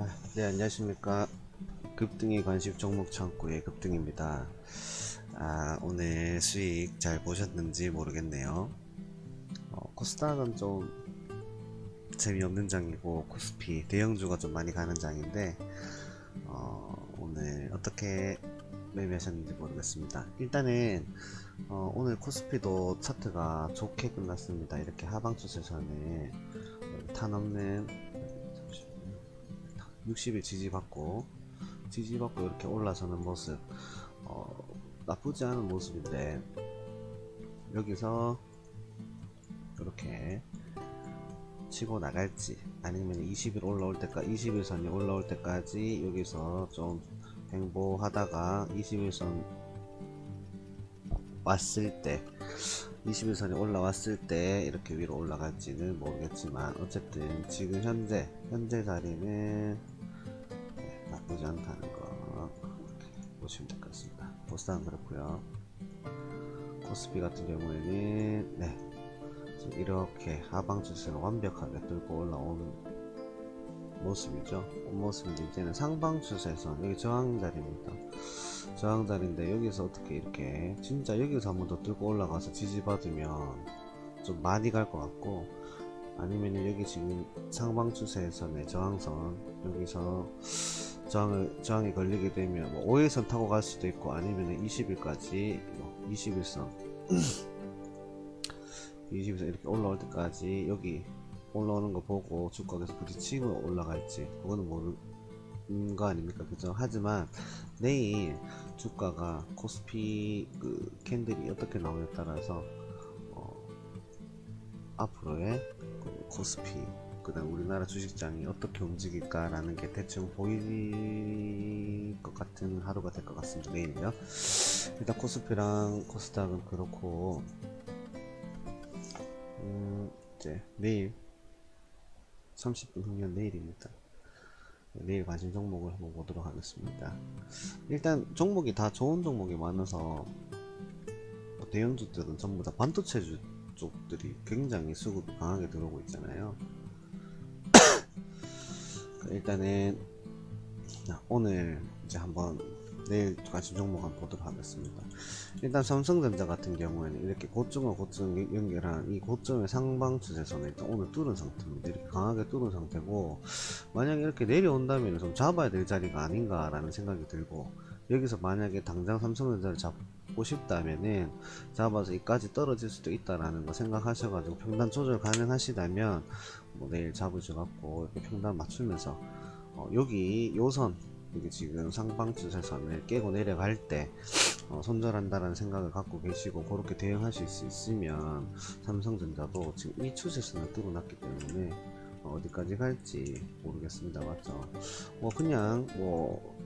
아, 네, 안녕하십니까. 급등의 관심 종목 창구의 급등입니다. 아, 오늘 수익 잘 보셨는지 모르겠네요. 어, 코스닥은 좀 재미없는 장이고, 코스피, 대형주가 좀 많이 가는 장인데, 어, 오늘 어떻게 매매하셨는지 모르겠습니다. 일단은, 어, 오늘 코스피도 차트가 좋게 끝났습니다. 이렇게 하방 추세선에 탄 없는 60일 지지받고 지지받고 이렇게 올라서는 모습 어, 나쁘지 않은 모습인데 여기서 이렇게 치고 나갈지 아니면 20일 올라올 때까지 21선이 올라올 때까지 여기서 좀 횡보하다가 21선 왔을 때 21선이 올라왔을 때 이렇게 위로 올라갈지는 모르겠지만 어쨌든 지금 현재 현재 자리는 네, 나쁘지 않다는 거 보시면 될 것 같습니다. 보스는 그렇고요. 코스피 같은 경우에는 네 이렇게 하방 추세를 완벽하게 뚫고 올라오는 모습이죠. 모습인데 이제는 상방 추세선 여기 저항 자리입니다. 저항 자리인데 여기서 어떻게 이렇게 진짜 여기서 한 번 더 뚫고 올라가서 지지받으면 좀 많이 갈 것 같고 아니면 여기 지금 상방 추세선의 저항선 여기서 저항을 저항이 걸리게 되면 뭐 5일선 타고 갈 수도 있고 아니면 20일까지 뭐 21선 20일선 이렇게 올라올 때까지 여기 올라오는 거 보고 주가에서 부딪히고 올라갈지 그거는 모르는 거 아닙니까? 그죠? 하지만 내일 주가가 코스피 그 캔들이 어떻게 나오냐에 따라서 어, 앞으로의 그 코스피 그다음 우리나라 주식장이 어떻게 움직일까라는 게 대충 보일 것 같은 하루가 될 것 같습니다 내일요 일단 코스피랑 코스닥은 그렇고 음, 이제 내일 30분 후면 내일입니다. 내일 관심 종목을 한번 보도록 하겠습니다. 일단 종목이 다 좋은 종목이 많아서 뭐 대형주들은 전부 다 반도체주 쪽들이 굉장히 수급이 강하게 들어오고 있잖아요. 일단은 오늘 이제 한번 내일 관심 종목 한번 보도록 하겠습니다. 일단 삼성전자 같은 경우에는 이렇게 고점과 고점 연결한 이 고점의 상방 추세선을 일단 오늘 뚫은 상태입니다. 이렇게 강하게 뚫은 상태고 만약에 이렇게 내려온다면 좀 잡아야 될 자리가 아닌가라는 생각이 들고 여기서 만약에 당장 삼성전자를 잡고 싶다면은 잡아서 이까지 떨어질 수도 있다라는 거 생각하셔가지고 평단 조절 가능하시다면 뭐 내일 잡으셔갖고 이렇게 평단 맞추면서 어 여기 요선 여기 지금 상방 추세선을 깨고 내려갈 때 어, 손절한다라는 생각을 갖고 계시고 그렇게 대응하실 수 있으면 삼성전자도 지금 이 추세선을 뚫어놨기 때문에 어, 디까지 갈지 모르겠습니다. 맞죠? 뭐 그냥 뭐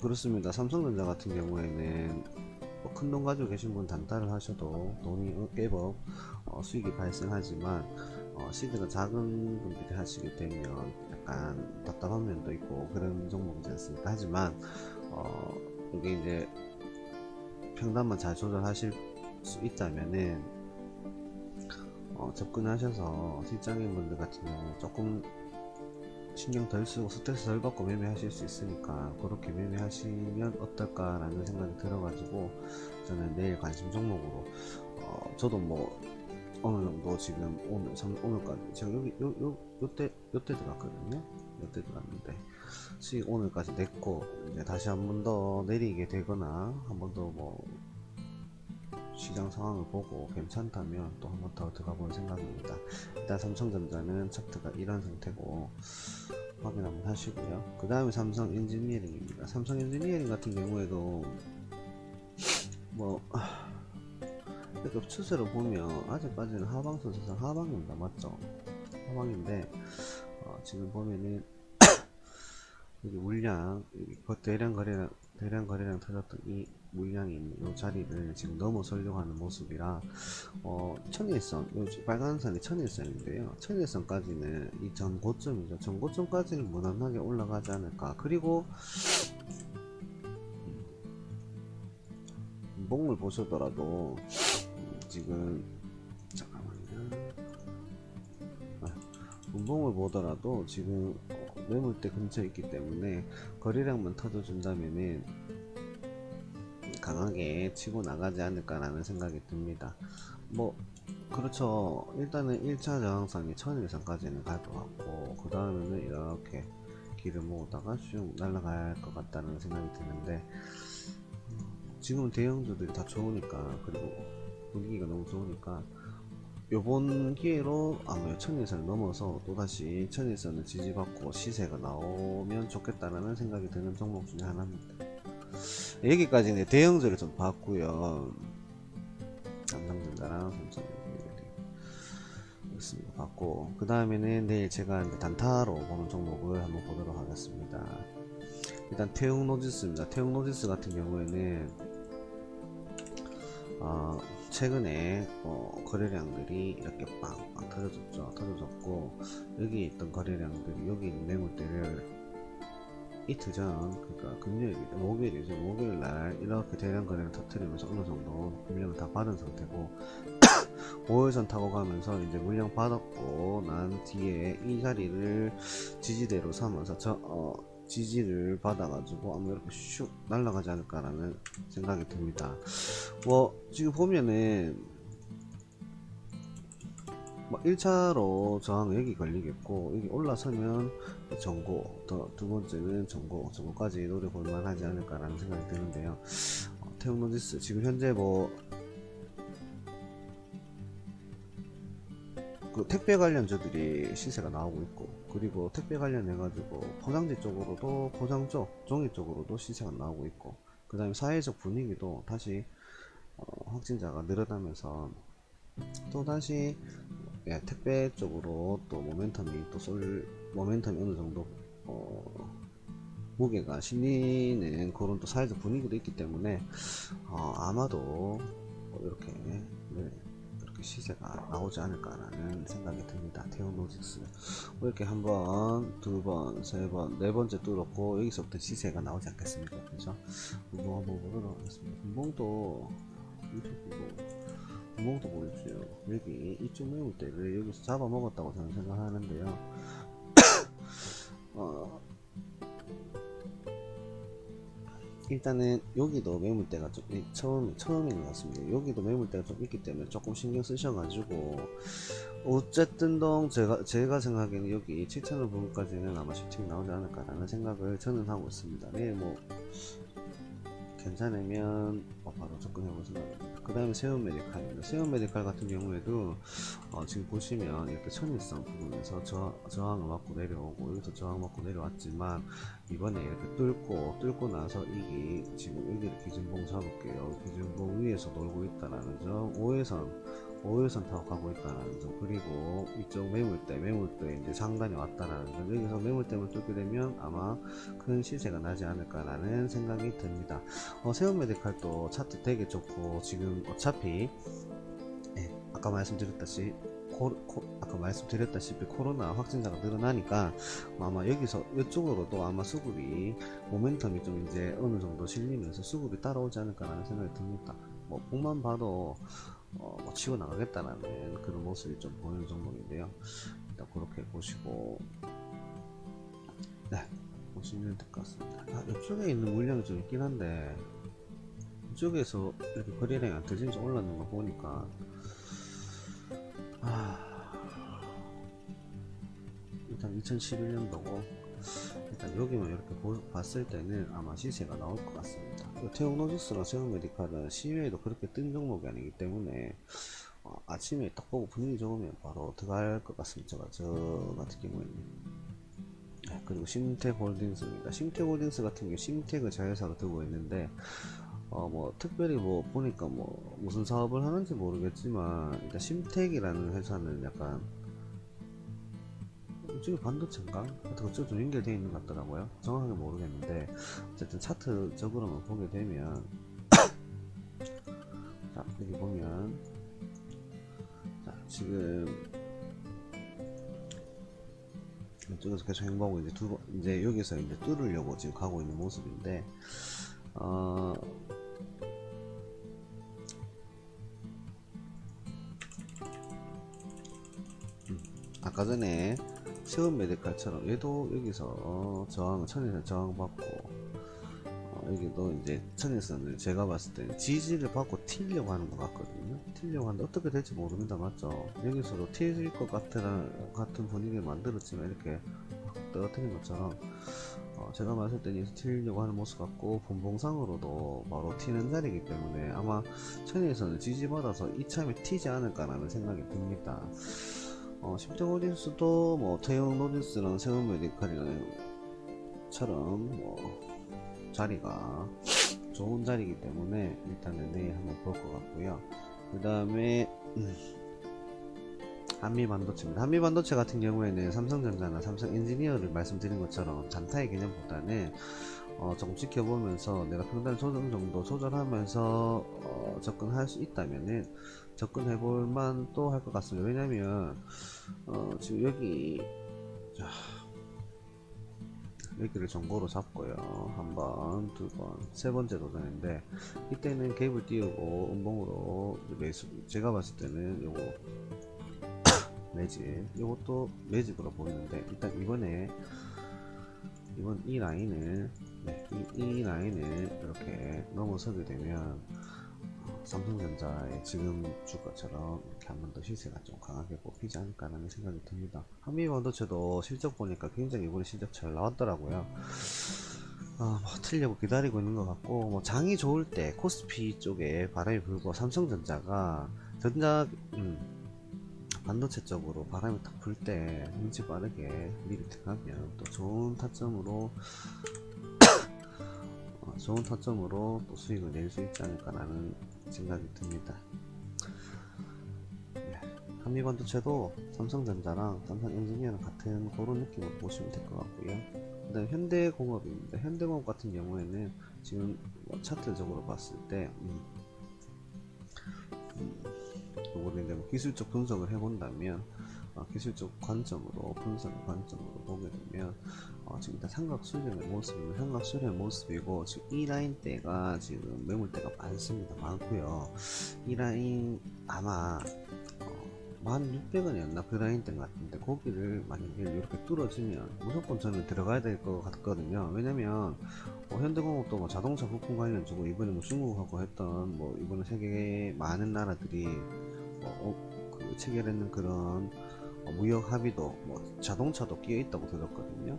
그렇습니다. 삼성전자 같은 경우에는 뭐 큰돈 가지고 계신 분 단타를 하셔도 돈이 깨법 어, 수익이 발생하지만 어, 시드가 작은 분들이 하시게 되면 약간 답답한 면도 있고 그런 종목이지 않습니까? 하지만 어, 여기 이제 평단만 잘 조절하실 수 있다면은 어, 접근하셔서 실장인 분들 같은 경우는 조금 신경 덜 쓰고 스트레스 덜 받고 매매하실 수 있으니까 그렇게 매매하시면 어떨까라는 생각이 들어가지고 저는 내일 관심 종목으로 어, 저도 뭐 어느 정도 지금 오늘 삼- 오늘까지 제가 여기 요 요 요때 요때 들어갔거든요 요때 들어갔는데 수익 오늘까지 냈고 이제 다시 한 번 더 내리게 되거나 한 번 더 뭐 시장 상황을 보고 괜찮다면 또 한 번 더 들어가 볼 생각입니다. 일단 삼성전자는 차트가 이런 상태고 확인 한번 하시고요. 그 다음에 삼성 엔지니어링입니다. 삼성 엔지니어링 같은 경우에도 뭐 이렇게 추세로 보면 아직까지는 하방 수세상 하방입니다. 맞죠? 하방인데 어, 지금 보면은 여기 물량 거- 대량 거래량 대량 거래량 터졌던 이 물량이 있는 이 자리를 지금 넘어서려고 하는 모습이라 어 천일선 요 빨간 선이 천일선인데요 천일선까지는 이 전 고점이죠 전 고점까지는 무난하게 올라가지 않을까 그리고 목물 보시더라도 음, 지금 잠깐만요 아, 분봉을 보더라도 지금 어, 매물대 근처에 있기 때문에 거래량만 터져준다면은 강하게 치고 나가지 않을까라는 생각이 듭니다. 뭐 그렇죠. 일단은 1차 저항선이 1000일선까지는 갈 것 같고 그 다음에는 이렇게 길을 모으다가 쭉 날아갈 것 같다는 생각이 드는데 음, 지금은 대형주들이 다 좋으니까 그리고 분위기가 너무 좋으니까 요번 기회로 아마 1000일선을 넘어서 또다시 1000일선을 지지받고 시세가 나오면 좋겠다라는 생각이 드는 종목 중에 하나입니다. 여기까지 이제 대형주를 좀 봤고요. 삼성전자랑 삼성 그렇습니다. 봤고 그 다음에는 내일 제가 이제 단타로 보는 종목을 한번 보도록 하겠습니다. 일단 태웅 노지스입니다. 태웅 노지스 같은 경우에는 어, 최근에 어, 거래량들이 이렇게 빵빵 터져졌죠. 터져졌고 여기 있던 거래량들이 여기 있는 매물대를 이틀 전, 그러니까 금요일, 목요일이죠. 목요일 날 이렇게 대량 거래를 터트리면서 어느 정도 물량을 다 받은 상태고 5일선 타고 가면서 이제 물량 받았고 난 뒤에 이 자리를 지지대로 삼아서 저, 어, 지지를 받아가지고 아마 이렇게 슉 날아가지 않을까라는 생각이 듭니다. 뭐 지금 보면은 뭐 1차로 저항 여기 걸리겠고 여기 올라서면 전고 더두 번째는 전고 전고까지 노려볼 만 하지 않을까라는 생각이 드는데요 어, 태웅노지스 지금 현재 뭐 그 택배 관련주들이 시세가 나오고 있고 그리고 택배 관련해 가지고 포장지 쪽으로도 포장 쪽 종이 쪽으로도 시세가 나오고 있고 그 다음에 사회적 분위기도 다시 어, 확진자가 늘어나면서 또 다시 예, 택배 쪽으로 또 모멘텀이 또 쏠 모멘텀이 어느 정도 어, 무게가 실리는 그런 또 사회적 분위기도 있기 때문에 어, 아마도 뭐 이렇게 네, 시세가 나오지 않을까라는 생각이 듭니다. 태오노직스 뭐 이렇게 한 번, 두 번, 세 번, 네 번째 뚫었고 여기서부터 시세가 나오지 않겠습니까? 그죠? 운동 한번 보도록 하겠습니다. 이렇게 보고 구멍도 보이죠 여기 이쪽 매물대를 여기서 잡아먹었다고 저는 생각하는데요 어, 일단은 여기도 매물대가 좀 이- 처음 처음인 것 같습니다. 여기도 매물대가 좀 있기 때문에 조금 신경 쓰셔가지고. 어쨌든 동 제가 제가 생각에는 여기 7,000원 부분까지는 아마 슈팅 나오지 않을까라는 생각을 저는 하고 있습니다. 내일 뭐 괜찮으면 어, 바로 접근해볼 생각입니다. 그 다음에 세운 메디칼입니다. 세운 메디칼 같은 경우에도 어, 지금 보시면 이렇게 천일성 부분에서 저, 저항을 맞고 내려오고 여기서 저항 맞고 내려왔지만 이번에 이렇게 뚫고 뚫고 나서 이게 지금 여기를 기준봉 잡을게요. 기준봉 위에서 놀고 있다라는 점 5회선 5일선 타고 가고 있다는 점 그리고 이쪽 매물대 매물대 이제 상단에 왔다라는 점 여기서 매물대를 뚫게 되면 아마 큰 시세가 나지 않을까라는 생각이 듭니다 어, 세운 메디칼도 차트 되게 좋고 지금 어차피 예, 아까 말씀드렸다시 코, 코- 아까 말씀드렸다시피 코로나 확진자가 늘어나니까 뭐 아마 여기서 이쪽으로도 아마 수급이 모멘텀이 좀 이제 어느 정도 실리면서 수급이 따라오지 않을까라는 생각이 듭니다. 뭐 복만 봐도 어, 뭐 치고 나가겠다라는 그런 모습이 좀 보이는 종목인데요. 일단 그렇게 보시고 네 보시면 될 것 같습니다. 아, 이쪽에 있는 물량이 좀 있긴 한데 이쪽에서 이렇게 거래량이 안 터지면서 올랐는 거 보니까 아, 일단 2011년도고 일단 여기만 이렇게 보- 봤을 때는 아마 시세가 나올 것 같습니다. 태우노지스나 세우메디칼은 시외에도 그렇게 뜬 종목이 아니기 때문에 어, 아침에 딱 보고 분위기 좋으면 바로 들어갈 것 같습니다. 제가 저 같은 경우에는 네, 그리고 심텍 홀딩스입니다. 심텍 홀딩스 같은 경우 심텍을 자회사로 두고 있는데 어 뭐 특별히 뭐 보니까 뭐 무슨 사업을 하는지 모르겠지만 일단 심텍이라는 회사는 약간 이쪽에 반도체인가? 하여튼 그쪽 좀 연결되어 있는 것 같더라고요. 정확하게 모르겠는데 어쨌든 차트적으로만 보게 되면 자 여기 보면 자 지금 이쪽에서 계속 행보하고 이제 두 번, 이제 여기서 이제 뚫으려고 지금 가고 있는 모습인데 어 음, 아까 전에 세운 메디칼처럼 얘도 여기서 어, 저항 천일선 저항 받고 어, 여기도 이제 천일선을 제가 봤을 때는 지지를 받고 튀려고 하는 것 같거든요. 튀려고 하는데 어떻게 될지 모릅니다. 맞죠? 여기서도 튀일 것 같은, 같은 분위기를 만들었지만 이렇게 확 떨어뜨린 것처럼 어, 제가 봤을 때는 튀려고 하는 모습 같고 분봉상으로도 바로 튀는 자리이기 때문에 아마 천일선을 지지받아서 이참에 튀지 않을까라는 생각이 듭니다 어, 10대 오딘스도 뭐 태영 로딘스랑 세운 메디칼이랑 처럼 뭐 자리가 좋은 자리이기 때문에 일단은 내일 한번 볼 것 같고요. 그 다음에 한미 반도체입니다. 한미 반도체 같은 경우에는 삼성전자나 삼성 엔지니어를 말씀드린 것처럼 단타의 개념보다는 어, 조금 지켜보면서 내가 평단 조정 정도 조절하면서 어, 접근할 수 있다면은 접근해 볼 만도 할 것 같습니다. 왜냐면 어, 지금 여기 자, 여기를 정보로 잡고요. 한 번, 두 번, 세 번째 도전인데 이때는 갭을 띄우고 음봉으로 매수 제가 봤을 때는 요거 매집 요것도 매집으로 보이는데 일단 이번에 이번 이 라인을 네, 이, 이 라인을 이렇게 넘어서게 되면 어, 삼성전자의 지금 주가처럼 이렇게 한 번 더 시세가 좀 강하게 뽑히지 않을까라는 생각이 듭니다. 한미 반도체도 실적 보니까 굉장히 이번에 실적 잘 나왔더라고요. 아, 뭐 틀려고 기다리고 있는 것 같고 뭐 장이 좋을 때 코스피 쪽에 바람이 불고 삼성전자가 전자 음, 반도체 쪽으로 바람이 딱불때 눈치 빠르게 미리 들어가면 또 좋은 타점으로 어, 좋은 타점으로 또 수익을 낼 수 있지 않을까라는 생각이 듭니다. 네, 한미반도체도 삼성전자랑 삼성 엔지니어랑 같은 그런 느낌으로 보시면 될 것 같고요. 그다음 현대공업입니다. 현대공업 같은 경우에는 지금 뭐 차트적으로 봤을 때 음, 음, 요거를 이제 뭐 기술적 분석을 해본다면 어, 기술적 관점으로 분석 관점으로 보게 되면 어, 지금 일단 삼각 수렴의 모습이고 삼각 수렴의 모습이고 지금 이 라인 대가 지금 매물대가 많습니다. 많고요. 이 라인 아마 어, 1600원이었나? 그 라인 대 같은데 거기를 만약에 이렇게 뚫어지면 무조건 저는 들어가야 될 것 같거든요. 왜냐면 어, 현대공업도 뭐 자동차 부품 관련 주고 이번에 뭐 중국하고 했던 뭐 이번에 세계 많은 나라들이 어, 어, 그 체결했는 그런 어, 무역 합의도 뭐 자동차도 끼어 있다고 들었거든요.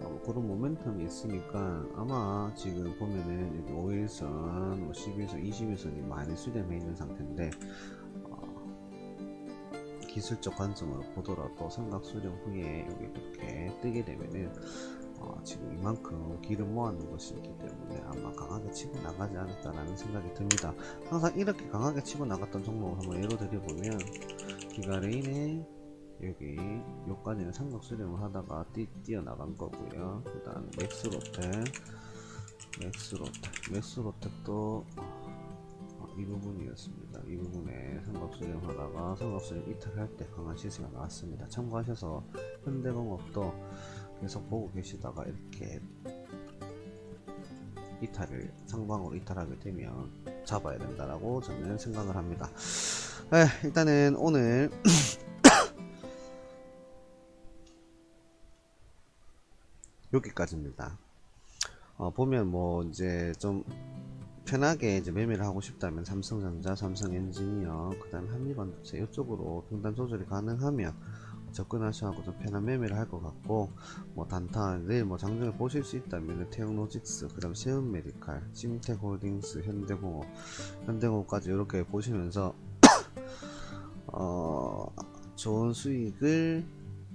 어, 그런 모멘텀이 있으니까 아마 지금 보면은 여기 5일선, 뭐 11선, 21선이 많이 수렴해 있는 상태인데 어, 기술적 관점으로 보더라도 삼각 수렴 후에 여기 이렇게 뜨게 되면은 어, 지금 이만큼 기름 모아놓은 것이 있기 때문에 아마 강하게 치고 나가지 않을까라는 생각이 듭니다. 항상 이렇게 강하게 치고 나갔던 종목을 한번 예로 들어보면 기가레인의 여기 여기까지는 삼각 수렴을 하다가 뛰, 뛰어나간 거고요. 그 다음 맥스 로텍 맥스 로텍 맥스 로텍도 어, 이 부분이었습니다. 이 부분에 삼각 수렴 하다가 삼각 수렴 이탈할 때 강한 시세가 나왔습니다. 참고하셔서 현대공업도 계속 보고 계시다가 이렇게 이탈을 상방으로 이탈하게 되면 잡아야 된다라고 저는 생각을 합니다. 에, 일단은 오늘 여기까지입니다. 어, 보면 뭐 이제 좀 편하게 이제 매매를 하고 싶다면 삼성전자, 삼성 엔지니어, 그 다음 한미반도체 이쪽으로 평단 조절이 가능하면 접근하셔서 좀 편한 매매를 할 것 같고 뭐 단타 내일 뭐 장중에 보실 수 있다면 태영로직스, 그다음 세운메디칼, 찜텍홀딩스, 현대공업, 현대공업까지 이렇게 보시면서 어 좋은 수익을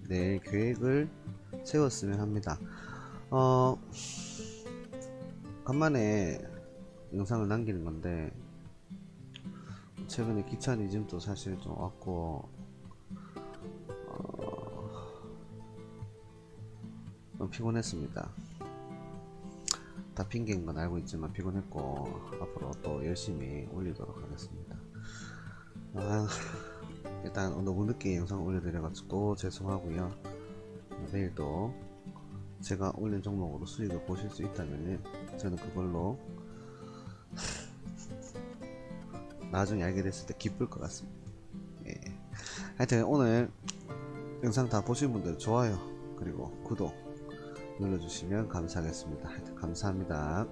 낼 계획을 세웠으면 합니다. 어 간만에 영상을 남기는 건데 최근에 기차 니즘도 사실 좀 왔고 어, 좀 피곤했습니다. 다 핑계인 건 알고 있지만 피곤했고 앞으로 또 열심히 올리도록 하겠습니다. 아, 일단 너무 늦게 영상 올려드려가지고 죄송하고요. 내일도 제가 올린 종목으로 수익을 보실 수 있다면 저는 그걸로 나중에 알게 됐을 때 기쁠 것 같습니다. 예. 하여튼 오늘 영상 다 보신 분들 좋아요 그리고 구독 눌러주시면 감사하겠습니다. 하여튼 감사합니다.